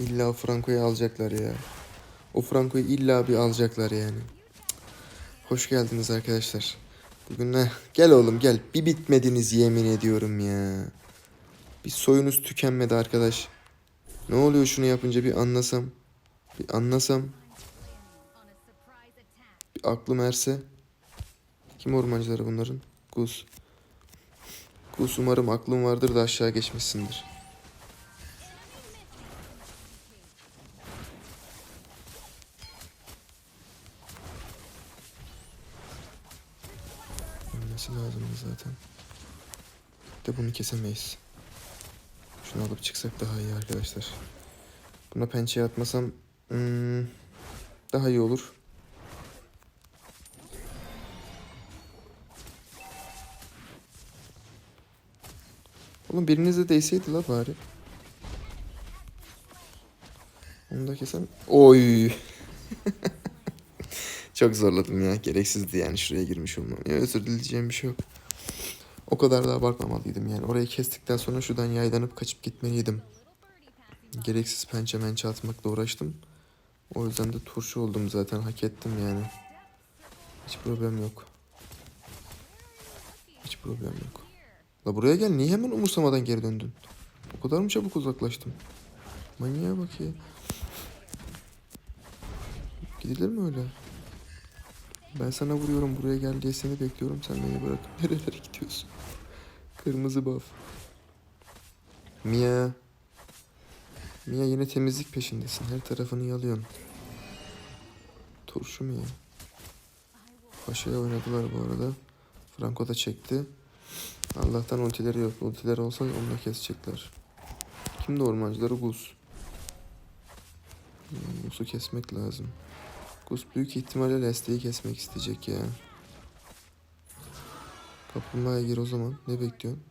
İlla Franco'yu alacaklar ya. O Franco'yu illa bir alacaklar yani. Hoş geldiniz arkadaşlar. Bugün ne? Gel oğlum gel. Bir bitmediniz yemin ediyorum ya. Bir soyunuz tükenmedi arkadaş. Ne oluyor şunu yapınca bir anlasam. Bir anlasam. Bir aklım erse. Kim ormancıları bunların? Gus. Gus umarım aklın vardır da aşağı geçmişsindir. Ölmesi lazımdı zaten. De bunu kesemeyiz. Şunu alıp çıksak daha iyi arkadaşlar. Buna pençeye atmasam hmm, daha iyi olur. Oğlum biriniz de değseydi la bari. Onu da kesem. Oy. Çok zorladım ya. Gereksizdi yani şuraya girmiş olmam. Ya özür dileyeceğim bir şey yok. O kadar da abartmamalıydım yani. Orayı kestikten sonra şuradan yaylanıp kaçıp gitmeliydim. Gereksiz pençe mençe atmakla uğraştım. O yüzden de turşu oldum zaten. Hak ettim yani. Hiç problem yok. Hiç problem yok. La buraya gel. Niye hemen umursamadan geri döndün? O kadar mı çabuk uzaklaştım? Manyağa bak ya. Gidilir mi öyle? Ben sana vuruyorum buraya gel diye seni bekliyorum. Sen beni bırakıp nerelere gidiyorsun? Kırmızı buff. Mia. Mia yine temizlik peşindesin. Her tarafını yalıyorsun. Turşu Mia. Paşa'ya oynadılar bu arada. Franco da çekti. Allah'tan ultileri yok. Ultileri olsa onu da kesecekler. Kimdi ormancıları? Gus. Hmm, Gus'u kesmek lazım. Gus büyük ihtimalle Leslie'yi kesmek isteyecek ya. Kaplumbağaya gir o zaman. Ne bekliyorsun?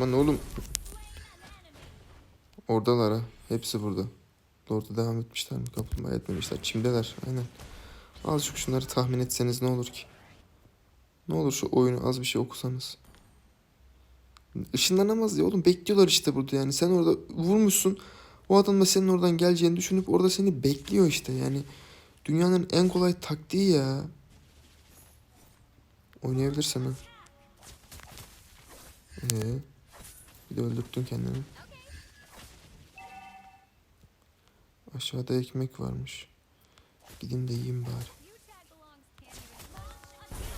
Lan oğlum. Oradalar ha. Hepsi burada. Lord'a devam etmişler mi? Kaplumbağa etmemişler. Çimdeler. Aynen. Azıcık şunları tahmin etseniz ne olur ki? Ne olur şu oyunu az bir şey okusanız. Işınlanamaz ya oğlum. Bekliyorlar işte burada yani. Sen orada vurmuşsun. O adam da senin oradan geleceğini düşünüp orada seni bekliyor işte yani. Dünyanın en kolay taktiği ya. Oynayabilirsen ha. Ee, bir de öldürttün kendini. Aşağıda ekmek varmış. Gideyim de yiyeyim bari.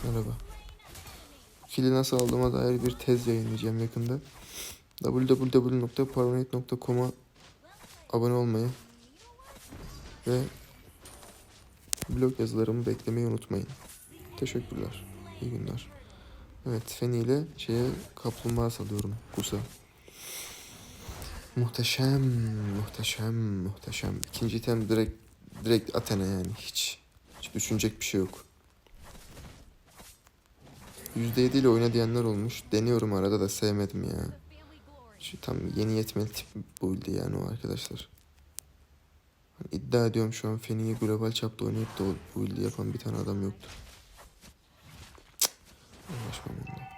Merhaba. Kili nasıl aldığıma dair bir tez yayınlayacağım yakında. www.paranoid.com'a abone olmayı ve blog yazılarımı beklemeyi unutmayın. Teşekkürler. İyi günler. Evet, Feni ile şeye kaplumbağa salıyorum. Kusa. Muhteşem, muhteşem, muhteşem. İkinci item direkt direkt Athena yani hiç hiç düşünecek bir şey yok. %7 ile oyna diyenler olmuş. Deniyorum arada da sevmedim ya. Şu tam yeni yetmeli tip buydu yani o arkadaşlar. Hani iddia ediyorum şu an Feni'yi global çapta oynayıp da o build'i yapan bir tane adam yoktu. Uğraşmam onunla.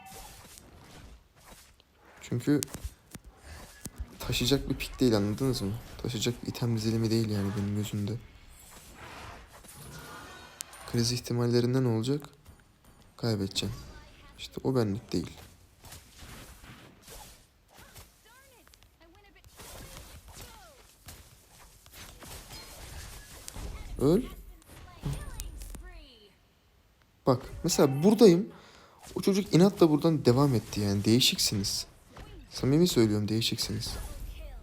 Çünkü taşıyacak bir pik değil anladınız mı? Taşıyacak item dizilimi değil yani benim gözümde. Kriz ihtimallerinde ne olacak? Kaybedeceğim. İşte o benlik değil. Öl. Bak mesela buradayım. O çocuk inatla buradan devam etti yani. Değişiksiniz. Samimi söylüyorum değişiksiniz.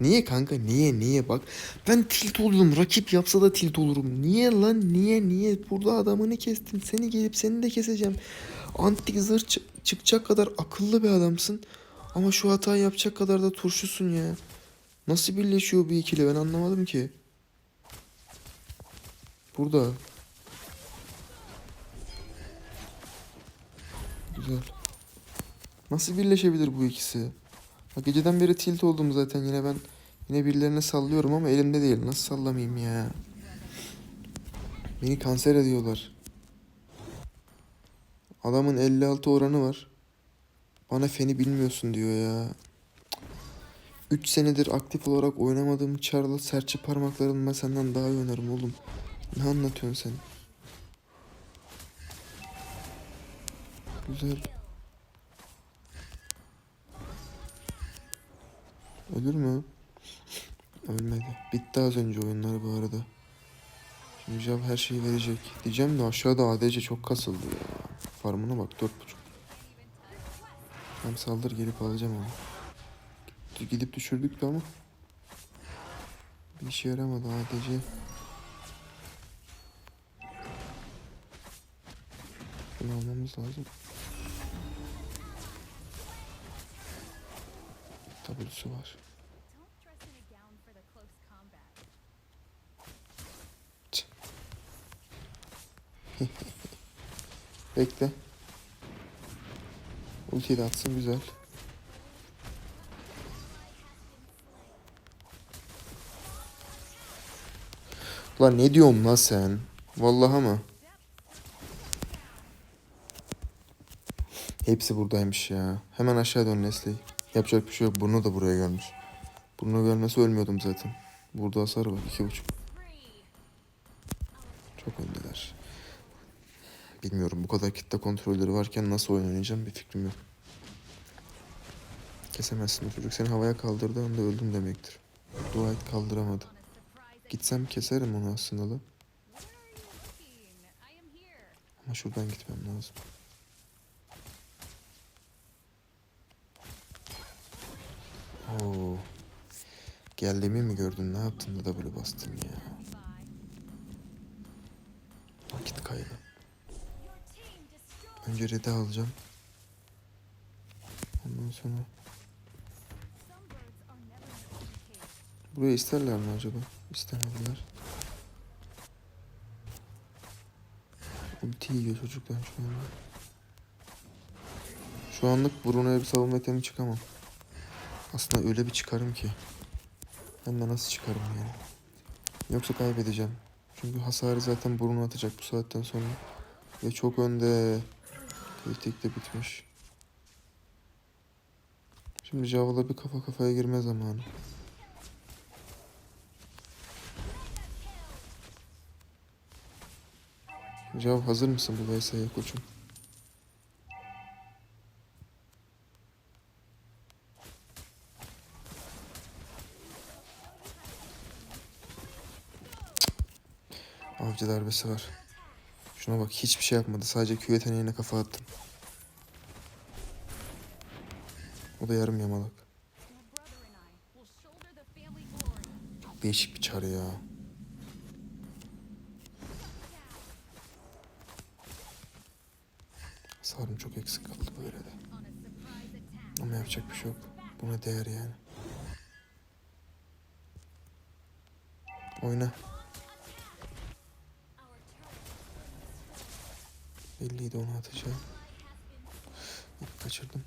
Niye kanka? Niye? Niye? Bak ben tilt olurum. Rakip yapsa da tilt olurum. Niye lan? Niye? Niye? Burada adamını kestim. Seni gelip seni de keseceğim. Antik zırh çı- çıkacak kadar akıllı bir adamsın. Ama şu hatayı yapacak kadar da turşusun ya. Nasıl birleşiyor bu ikili ben anlamadım ki. Burada. Güzel. Nasıl birleşebilir bu ikisi? Ha, geceden beri tilt oldum zaten yine ben yine birilerine sallıyorum ama elimde değil. Nasıl sallamayayım ya? Beni kanser ediyorlar. Adamın 56 oranı var. Bana feni bilmiyorsun diyor ya. 3 senedir aktif olarak oynamadığım Char'la serçe parmaklarımla senden daha iyi oynarım oğlum. Ne anlatıyorsun sen? Güzel. Ölür mü? Ölmedi. Bitti az önce oyunlar bu arada. Şimdi Jav her şeyi verecek. Diyeceğim de aşağıda ADC çok kasıldı ya. Farmına bak 4.5. Hem saldır gelip alacağım onu. Gidip düşürdük de ama. Bir işe yaramadı ADC. Bunu almamız lazım. Close combat. Bekle. Ultiyi de atsın güzel. Lan ne diyorsun lan sen? Vallahi ama. Hepsi buradaymış ya. Hemen aşağı dön Leslie. Yapacak bir şey yok. Burnu da buraya gelmiş. Burnu gelmesi ölmüyordum zaten. Burada hasar var. iki buçuk. Çok öndeler. Bilmiyorum bu kadar kitle kontrolleri varken nasıl oynayacağım bir fikrim yok. Kesemezsin çocuk. Seni havaya kaldırdığı anda öldüm demektir. Dua et kaldıramadı. Gitsem keserim onu aslında da. Ama şuradan gitmem lazım. Oo. Geldiğimi mi gördün? Ne yaptın da W bastın ya? Vakit destroyed. Önce red'i alacağım. Ondan sonra burayı isterler mi acaba? İstemediler. Ulti yiyor çocuklar şu anda. Şu anlık Bruno'ya bir savunma itemi çıkamam. Aslında öyle bir çıkarım ki. Hem de nasıl çıkarım yani. Yoksa kaybedeceğim. Çünkü hasarı zaten Bruno atacak bu saatten sonra. Ve çok önde. Tek de bitmiş. Şimdi Java'la bir kafa kafaya girme zamanı. Jav hazır mısın bu VS'ye koçum? Avcı darbesi var. Şuna bak hiçbir şey yapmadı. Sadece Q yeteneğine kafa attım. O da yarım yamalak. Çok değişik bir çar ya. Sarım çok eksik kaldı böyle de. Ama yapacak bir şey yok. Buna değer yani. Oyna. Belliydi onu atacağım. İlk kaçırdım.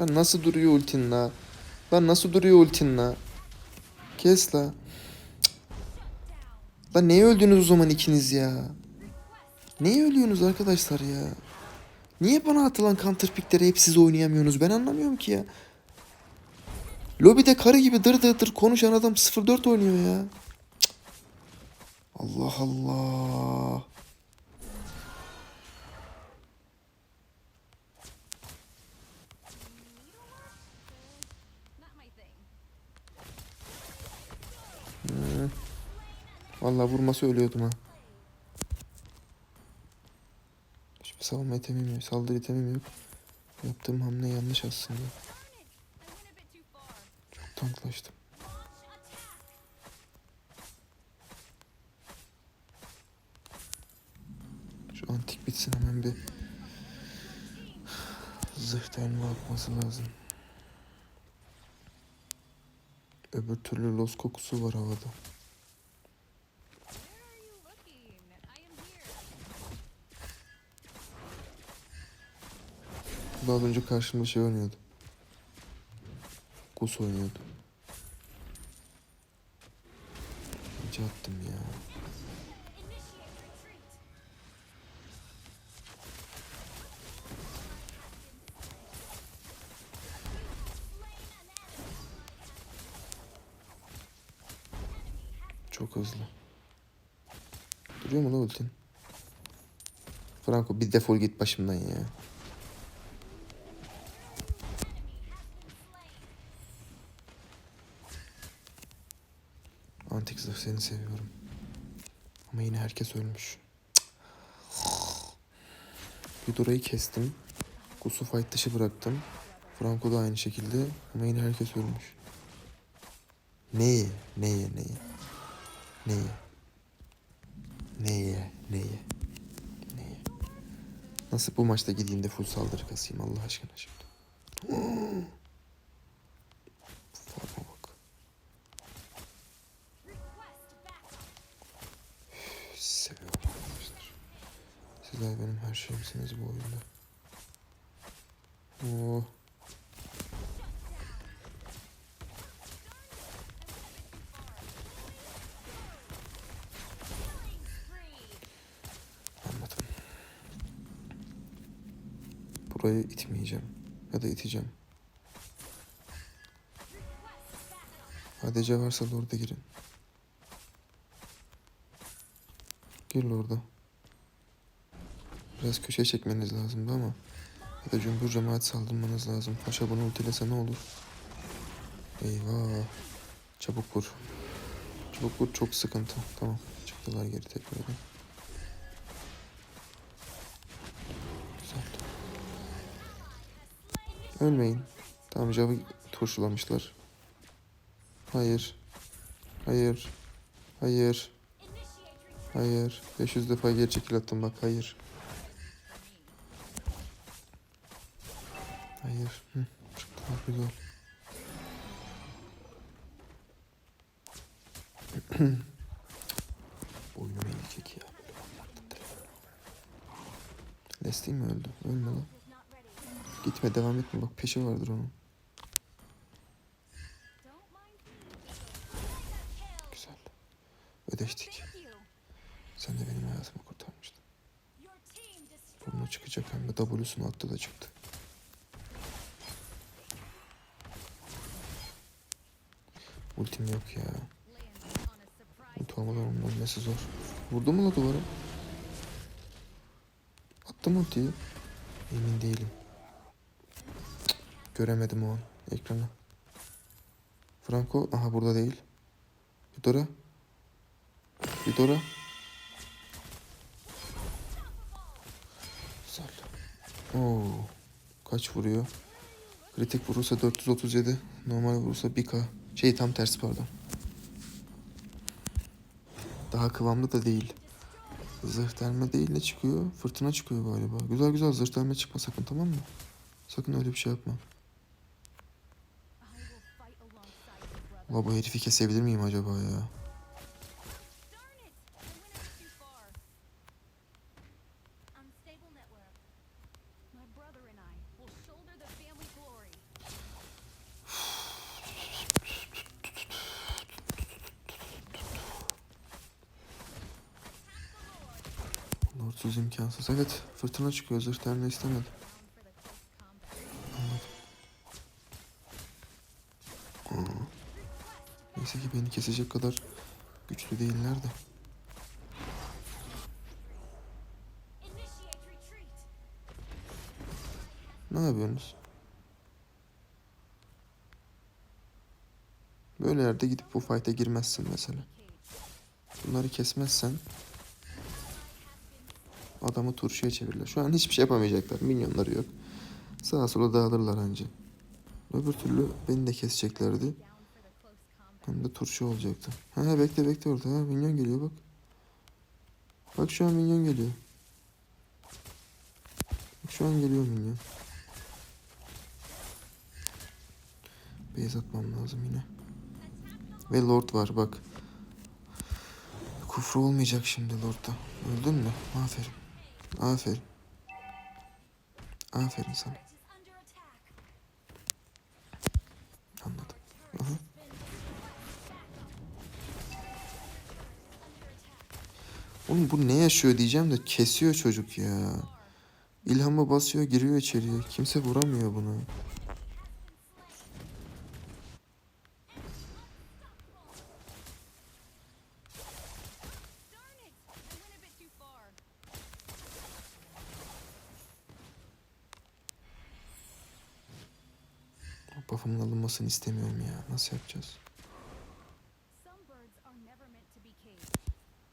Lan nasıl duruyor ultin la? Lan nasıl duruyor ultin la? Kes la. Lan neye öldünüz o zaman ikiniz ya? Neye ölüyorsunuz arkadaşlar ya? Niye bana atılan counter pickleri hep siz oynayamıyorsunuz? Ben anlamıyorum ki ya. Lobide karı gibi dır dır dır konuşan adam 0-4 oynuyor ya. Allah Allah. Hı. Vallahi vurması ölüyordum ha. Hiçbir savunma itemim. Saldırı itemim yok. Yaptığım hamle yanlış aslında. Far. Tanklaştım. Şu antik bitsin hemen bir zırh termi atması lazım. Öbür türlü los kokusu var havada. Bu da az önce karşımda şey oynuyordu. Gus oynuyordu. Gece attım ya. Çok hızlı. Duruyor mu la ultin? Franco bir defol git başımdan ya. Antik zırh seni seviyorum. Ama yine herkes ölmüş. Yudora'yı kestim. Gus'u fight dışı bıraktım. Franco da aynı şekilde ama yine herkes ölmüş. Neye? Neye? Neye? Neye? Neye? Neye? Neye? Nasıl bu maçta gideyim de full saldırı kasayım Allah aşkına şimdi. Burayı itmeyeceğim. Ya da iteceğim. ADC varsa Lord'a girin. Gir Lord'a. Biraz köşeye çekmeniz lazımdı ama. Ya da cümbür cemaat saldırmanız lazım. Paşa bunu ultilese ne olur? Eyvah. Çabuk vur. Çabuk vur çok sıkıntı. Tamam. Çıktılar geri tekrardan. Ölmeyin. Tamam Jav'ı turşulamışlar. Hayır. Hayır. Hayır. Hayır. 500 defa geri çekil attım bak hayır. Hayır. Hı, güzel. Böyle bakmaktan telefonu. Leslie mi öldü? Ölme lan. Gitme devam etme bak peşi vardır onun. Güzel. Ödeştik. Sen de benim hayatımı kurtarmıştın. Burnu çıkacak hem de W'sunu attı da çıktı. Ultim yok ya. Ulti olmadan onun ölmesi zor. Vurdu mu la duvara? Attım ultiyi. Emin değilim. Göremedim o an ekranı. Franco aha burada değil. Yudora. Yudora. Güzel. Oo. Kaç vuruyor? Kritik vurursa 437. Normal vurursa 1k. Şey tam tersi pardon. Daha kıvamlı da değil. Zırh delme değil ne çıkıyor? Fırtına çıkıyor galiba. Güzel güzel zırh delme çıkma sakın tamam mı? Sakın öyle bir şey yapma. Ulan bu herifi kesebilir miyim acaba ya? Lordsuz imkansız. Evet fırtına çıkıyor zırh delme istemedi. Beni kesecek kadar güçlü değiller de. Ne yapıyorsunuz? Böyle yerde gidip bu fight'e girmezsin mesela. Bunları kesmezsen adamı turşuya çevirirler. Şu an hiçbir şey yapamayacaklar. Minyonları yok. Sağa sola dağılırlar anca. Öbür türlü beni de keseceklerdi. Hem de turşu olacaktı. Ha bekle bekle orada. Ha, minyon geliyor bak. Bak şu an minyon geliyor. Bak şu an geliyor minyon. Beyaz atmam lazım yine. Ve Lord var bak. Kufru olmayacak şimdi Lord'da. Öldün mü? Aferin. Aferin. Aferin sana. Oğlum bu ne yaşıyor diyeceğim de kesiyor çocuk ya. İlhama basıyor giriyor içeriye. Kimse vuramıyor bunu. Buff'ımın alınmasını istemiyorum ya. Nasıl yapacağız?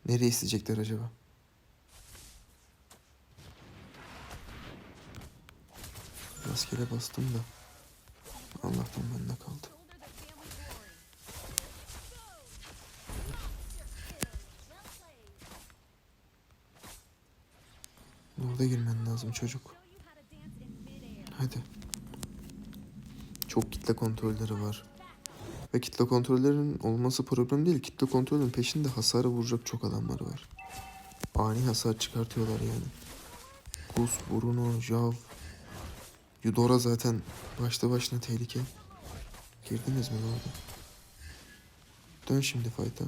Nereye isteyecekler acaba? Rastgele bastım da. Allah'tan bende kaldı. Burada girmen lazım çocuk. Hadi. Çok kitle kontrolleri var. Ve kitle kontrollerin olması problem değil. Kitle kontrolün peşinde hasarı vuracak çok adamlar var. Ani hasar çıkartıyorlar yani. Gus, Bruno, Jav, Yudora zaten başta başına tehlike. Girdiniz mi orada? Dön şimdi fight'a.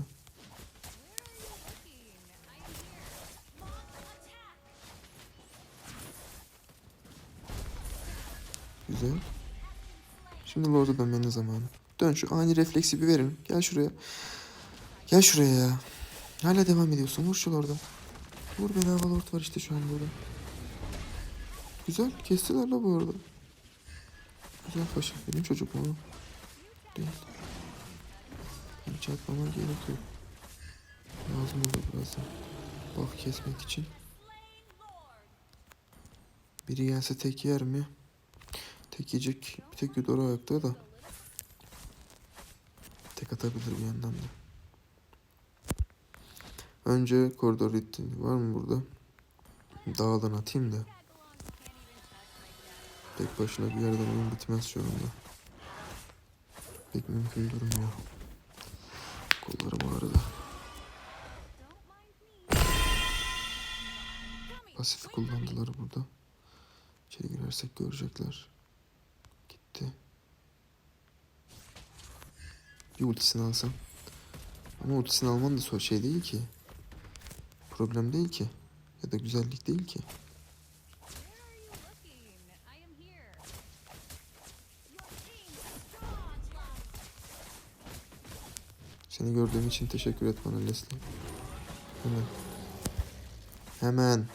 Güzel. Şimdi Lord'a dönmenin zamanı. Dön şu ani refleksi bir verin. Gel şuraya. Gel şuraya ya. Hala devam ediyorsun. Vur şu Lord'a. Vur bedava Lord var işte şu an burada. Güzel. Kestiler la bu arada. Güzel paşa. Benim çocuk mu? Değil. Ben çarpmama gerek yok. Lazım olur birazdan. Buff kesmek için. Biri gelse tek yer mi? Tek yiyecek bir tek Yudora ayakta da. Tek atabilir bir yandan da. Önce koridor itti. Var mı burada? Dağdan atayım da. Tek başına bir yerden oyun bitmez şu anda. Pek mümkün durmuyor. Kollarım ağrıdı. Pasifi kullandılar burada. İçeri girersek görecekler. Gitti. Bir ultisini alsam. Ama ultisini alman da şey değil ki. Problem değil ki. Ya da güzellik değil ki. Seni gördüğüm için teşekkür et bana Leslie. Hemen. Hemen.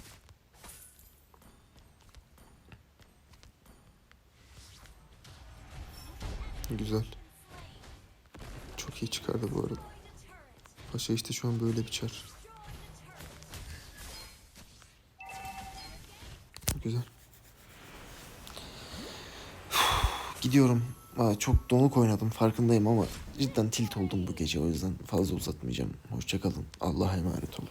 Güzel. Çok iyi çıkardı bu arada. Paşa işte şu an böyle biçer. Güzel. Gidiyorum. Aa, çok donuk oynadım farkındayım ama cidden tilt oldum bu gece o yüzden fazla uzatmayacağım. Hoşçakalın. Allah'a emanet olun.